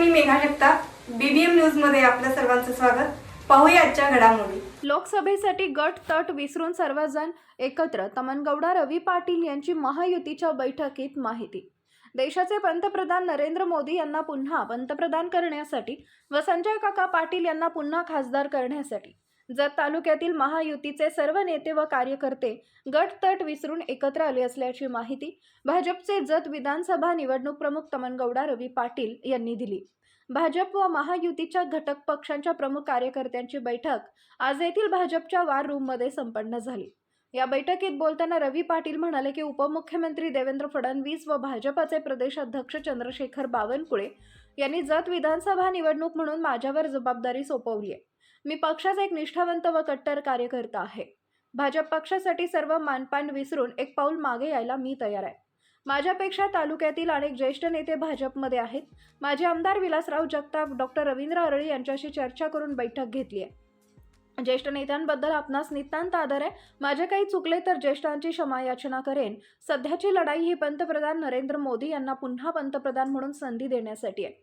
Neha Jagtap. BBM न्यूजमध्ये आपल्या सर्वांचं स्वागत. पाहूया आजच्या घडामोडी. लोकसभेसाठी गट तट विसरून सर्वजण एकत्र. तमनगौडा रवी पाटील यांची महायुतीच्या बैठकीत माहिती. देशाचे पंतप्रधान नरेंद्र मोदी यांना पुन्हा पंतप्रधान करण्यासाठी व संजय काका पाटील यांना पुन्हा खासदार करण्यासाठी. जत तालुक्यातील महायुतीचे सर्व नेते व कार्यकर्ते गटतट विसरून एकत्र आले असल्याची माहिती भाजपचे जत विधानसभा निवडणूक प्रमुख तमनगौडा रवी पाटील यांनी दिली. भाजप व महायुतीच्या घटक पक्षांच्या प्रमुख कार्यकर्त्यांची बैठक आज येथील भाजपच्या वार रूममध्ये संपन्न झाली. या बैठकीत बोलताना रवी पाटील म्हणाले की उपमुख्यमंत्री देवेंद्र फडणवीस व भाजपाचे प्रदेशाध्यक्ष चंद्रशेखर बावनकुळे यांनी जत विधानसभा निवडणूक म्हणून माझ्यावर जबाबदारी सोपवली आहे. मी पक्षाचा एक निष्ठावंत व कट्टर कार्यकर्ता आहे. भाजप पक्षासाठी सर्व मानपान विसरून एक पाऊल मागे यायला मी तयार आहे. माझ्यापेक्षा तालुक्यातील अनेक ज्येष्ठ नेते भाजपमध्ये आहेत. माझे आमदार विलासराव जगताप डॉक्टर रवींद्र अरळी यांच्याशी चर्चा करून बैठक घेतली आहे. ज्येष्ठ नेत्यांबद्दल आपणास नितांत आदर आहे. माझे काही चुकले तर ज्येष्ठांची क्षमायाचना करेन. सध्याची लढाई ही पंतप्रधान नरेंद्र मोदी यांना पुन्हा पंतप्रधान म्हणून संधी देण्यासाठी आहे.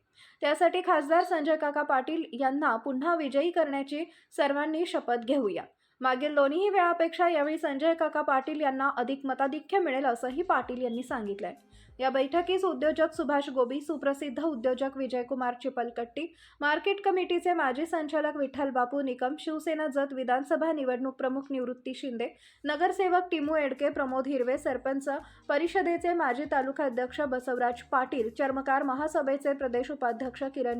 त्यासाठी खासदार संजय काका पाटील यांना पुन्हा विजयी करण्याची सर्वांनी शपथ घेऊया. मागील दोन्ही वेळापेक्षा यावेळी संजय काका पाटील यांना अधिक मताधिक्य मिळेल असंही पाटील यांनी सांगितलंय. या बैठकीस उद्योजक सुभाष गोबी सुप्रसिद्ध उद्योजक विजयकुमार चिपलकट्टी मार्केट कमिटीचे माजी संचालक विठ्ठल बापू निकम शिवसेना जत विधानसभा निवडणूक प्रमुख निवृत्ती शिंदे नगरसेवक टिमू एडके प्रमोद हिरवे सरपंच परिषदेचे माजी तालुका अध्यक्ष बसवराज पाटील चर्मकार महासभेचे प्रदेश उपाध्यक्ष किरण